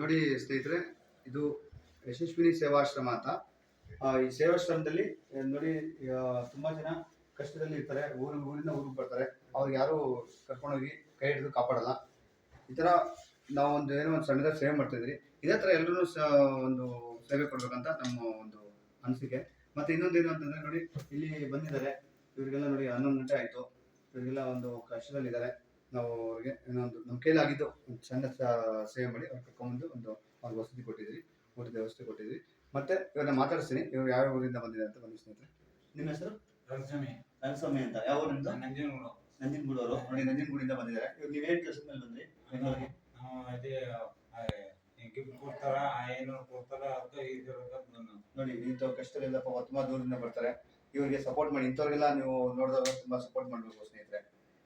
ನೋಡಿ ಸ್ನೇಹಿತರೆ, ಇದು ಯಶಸ್ವಿನಿ ಸೇವಾಶ್ರಮ ಅಂತ. ಈ ಸೇವಾಶ್ರಮದಲ್ಲಿ ನೋಡಿ ತುಂಬ ಜನ ಕಷ್ಟದಲ್ಲಿ ಇರ್ತಾರೆ, ಊರು, ಊರಿಂದ ಊರಿಗೆ ಬರ್ತಾರೆ. ಅವ್ರಿಗೆ ಯಾರು ಕರ್ಕೊಂಡೋಗಿ ಕೈ ಹಿಡಿದು ಕಾಪಾಡಲ್ಲ. ಈ ಥರ ನಾವು ಒಂದು ಏನೋ ಒಂದು ಸಣ್ಣದಾಗಿ ಸೇವೆ ಮಾಡ್ತಿದ್ರಿ ಇದೇ ಥರ ಎಲ್ಲರೂ ಸ, ಒಂದು ಸೇವೆ ಕೊಡ್ಬೇಕಂತ ನಮ್ಮ ಒಂದು ಅನಿಸಿಕೆ. ಮತ್ತೆ ಇನ್ನೊಂದು ಏನು ಅಂತಂದ್ರೆ, ನೋಡಿ, ಇಲ್ಲಿ ಬಂದಿದ್ದಾರೆ. ಇವರಿಗೆಲ್ಲ ನೋಡಿ ಹನ್ನೊಂದು ಗಂಟೆ ಆಯಿತು. ಇವರಿಗೆಲ್ಲ ಒಂದು ಕಷ್ಟದಲ್ಲಿದ್ದಾರೆ. ನಾವು ಅವ್ರಿಗೆ ಏನೊಂದು ಒಂದು ನಮ್ಮ ಕೈಲಾಗಿದ್ದು ಒಂದು ಸಣ್ಣ ಸೇವೆ ಮಾಡಿ ಅವ್ರು ಕರ್ಕೊಂಡ್ಬಂದು ಒಂದು ಅವ್ರಿಗೆ ವಸತಿ ಕೊಟ್ಟಿದ್ವಿ ಊಟದ ವ್ಯವಸ್ಥೆ ಕೊಟ್ಟಿದ್ವಿ ಮತ್ತೆ ಇವನ್ನ ಮಾತಾಡಿಸ್ತೀನಿ ಇವ್ರು ಯಾವ ಊರಿಂದ ಬಂದಿದೆ ಅಂತ ಬನ್ನಿ ಸ್ನೇಹಿತರೆ. ನಿಮ್ಮ ಹೆಸರು? ರಂಗಸ್ವಾಮಿ. ರಂಗಸ್ವಾಮಿ ಅಂತ. ಯಾವ ಊರಿಂದ ನಂಜನಗೂಡು. ನಂಜನಗೂಡವರು. ನೋಡಿ ನಂಜನಗೂಡಿಂದ ಬಂದಿದ್ದಾರೆ. ಇವ್ರು ನೀವೇ ಕೆಲಸದ ಮೇಲೆ ಬಂದ್ರಿ? ಬೆಂಗಳೂರಿಗೆ? ನಾವು ಅದೇ ಗಿಫ್ಟ್ ಕೊಡ್ತಾರ ಐನೂರು ಕೊಡ್ತಾರ ಅಂತ ಬಂದು ನೋಡಿ ಇಂಥ ಕಷ್ಟದಲ್ಲಿ ತುಂಬಾ ದೂರದಿಂದ ಬರ್ತಾರೆ. ಇವರಿಗೆ ಸಪೋರ್ಟ್ ಮಾಡಿ. ಇಂಥವ್ರಿಗೆಲ್ಲ ನೀವು ನೋಡಿದಾಗ ತುಂಬಾ ಸಪೋರ್ಟ್ ಮಾಡಬೇಕು ಸ್ನೇಹಿತರೆ.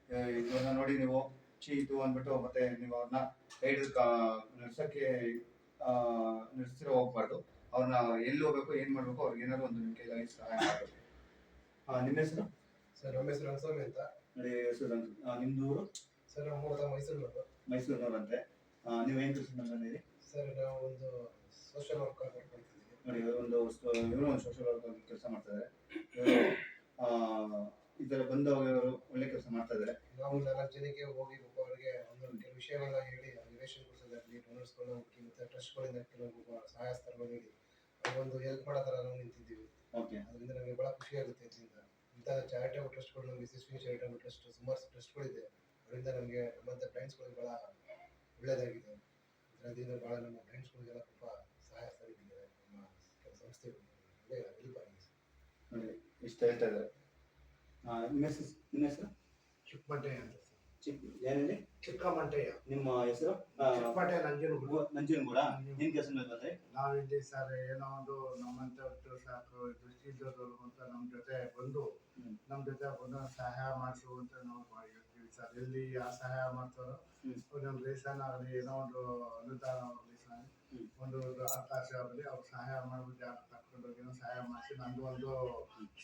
ಆ, ಇವ್ರನ್ನ ನೋಡಿ ನೀವು ಚೀ ಇದು ಅಂದ್ಬಿಟ್ಟು ಮತ್ತೆ ನೀವು ಅವ್ರನ್ನ ಗೈಡ್ ನಡ್ಸೋಕ್ಕೆ ನಡ್ಸಿರೋ ಹೋಗ್ಬಾರ್ದು. ಅವ್ರನ್ನ ಎಲ್ಲಿ ಹೋಗ್ಬೇಕು ಏನ್ ಮಾಡ್ಬೇಕು ಅವ್ರಿಗೆ ಏನಾದ್ರು ಒಂದು ನಿಮ್ಮ ಕೈಲಾಗಿ ಸಹಾಯ ಮಾಡಬೇಕು. ನಿಮ್ಮ ಹೆಸರು? ಸರ್ ನಮ್ಮ ಹೆಸರು ರಂಗಸ್ವಾಮಿ ಅಂತ. ನೋಡಿ ಹೆಸರು ನಿಮ್ದು ಊರು? ಸರ್ ನಮ್ಮ ಮೂಲತಃ ಮೈಸೂರಿನವರು. ಮೈಸೂರಿನವರಂತೆ. ನೀವು ಏನ್ ಕೆಲಸ ಮಾಡ್ತೀರಿ ಸರ್ ನಾವು ಒಂದು ಸೋಷಿಯಲ್ ವರ್ಕ್ ನೋಡಿ ಒಂದು ಇವರು ಒಂದು ಸೋಷಿಯಲ್ ವರ್ಕ್ ಕೆಲಸ ಮಾಡ್ತಾರೆ ಇವರು ಇದರ ಬಂದವರು ಒಳ್ಳೆ ಕೆಲಸ ಮಾಡ್ತಾ ಇದ್ದಾರೆ. ನಾವು ನಾಲ್ಕು ಜನಕ್ಕೆ ಹೋಗಿ ಅವರಿಗೆ ಒಂದು ಕೆಲವು ವಿಷಯಗಳನ್ನ ಹೇಳಿ ರಿಲೇಷನ್ ಕೊಡಿಸೋದಾಗಲಿ ಡೋನರ್ಸ್ಗಳನ್ನ ಮತ್ತೆ ಟ್ರಸ್ಟ್ಗಳಿಂದ ಕೆಲವು ಸಹಾಯ ಸ್ಥಳಗಳು ನೀಡಿ ಒಂದು ಹೆಲ್ಪ್ ಮಾಡೋ ಥರ ನಾವು ನಿಂತಿದ್ದೀವಿ. ಓಕೆ ಅದರಿಂದ ನಮಗೆ ಭಾಳ ಖುಷಿ ಆಗುತ್ತೆ ಇದರಿಂದ. ಇಂಥ ಚಾರಿಟೇಬಲ್ ಟ್ರಸ್ಟ್ಗಳು ನಮಗೆ ಯಶಸ್ವಿ ಚಾರಿಟೇಬಲ್ ಟ್ರಸ್ಟ್ ಸುಮಾರು ಟ್ರಸ್ಟ್ಗಳಿದೆ ಅದರಿಂದ ನಮಗೆ ನಮ್ಮಂಥ ಬ್ಯಾಂಕ್ಸ್ಗಳಿಗೆ ಭಾಳ ಒಳ್ಳೆಯದಾಗಿದೆ ಅದರಿಂದ ಭಾಳ ನಮ್ಮ ಬ್ಯಾಂಕ್ಸ್ಗಳಿಗೆಲ್ಲ ತುಂಬ ಸಹಾಯ ಸಲ್ಲಿದ್ದಾರೆ ನಮ್ಮ ಕೆಲವು ಸಂಸ್ಥೆಗಳು ಒಳ್ಳೆಯ ಹೆಲ್ಪ್ ಆಗಿದೆ. ನೋಡಿ ಇಷ್ಟ ಹೇಳ್ತಾ ಇದ್ದಾರೆ. ನಿಮ್ಮ ಹೆಸರು ನಿಮ್ಮ ಹೆಸರು? ಚಿಕ್ಕಮಂಟಯ್ಯ ಅಂತ ಸರ್. ಚಿಕ್ಕ ಏನೇಳಿ ಚಿಕ್ಕಮಂಟಯ್ಯ. ನಿಮ್ಮ ಹೆಸರು? ಆ, ಚಿಕ್ಕಮಂಟಯ್ಯ ನಂಜನಗೂಡು. ನಂಜನಗೂಡ? ಏನ್ ಕೆಲಸ ಬಂದ್ರೆ? ನಾವಿಲ್ಲಿ ಸರ್ ಏನೋ ಒಂದು ನಮ್ಮಂಥವ್ರು ಸಾಕು ದೃಷ್ಟಿ ಇದ್ದವರು ಅಂತ ನಮ್ಮ ಜೊತೆ ಬಂದು ಹ್ಮ್. ನಮ್ಮ ಜೊತೆ ಬಂದು ಸಹಾಯ ಮಾಡಿಸು ಅಂತ ನಾವು ಹೇಳ್ತೀವಿ ಸರ್. ಎಲ್ಲಿ ಯಾರು ಸಹಾಯ ಮಾಡ್ತಾರೋ ಹ್ಮ್. ರೇಷನ್ ಆಗಲಿ ಏನೋ ಒಂದು ಅನುದಾನ ಆಗಲಿ. ಒಂದು ಆಗಲಿ ಅವ್ರು ಸಹಾಯ ಮಾಡ್ಬಿಟ್ಟು ಯಾರು ಏನೋ ಸಹಾಯ ಮಾಡಿಸಿ ನಂದು ಒಂದು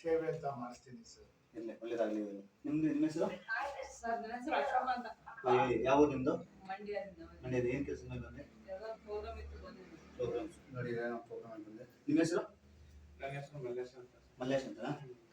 ಸೇವೆ ಅಂತ ಮಾಡಿಸ್ತೀನಿ ಸರ್. ಇಲ್ಲ ಒಳ್ಳೇದಾಗ್ಲಿ ನಿಮ್ದು ನಿಮ್ಮ ಹೆಸರು? ಸರ್ ನನ್ನ ಹೆಸರು ಅಶೋಕ ಅಂತ. ಯಾವ ಊರು ನಿಮ್ದು? ಮಂಡ್ಯದಿಂದ ಮಂಡ್ಯದ ಏನ್ ಕೆಲಸ ಮೇಲೆ ಬಂದೆ ಎಲ್ಲ ಪ್ರೋಗ್ರಾಮ್ ಇತ್ತು ಬಂದಿದ್ದೆ ಪ್ರೋಗ್ರಾಮ್ಸ್. ನೋಡಿ ಏನೋ ಪ್ರೋಗ್ರಾಮ್ ಬಂದೆ ನಿಮ್ಮ ಹೆಸರು? ನನ್ನ ಹೆಸರು ಮಲ್ಲೇಶ್ ಅಂತ ಮಲ್ಲೇಶ್ ಅಂತ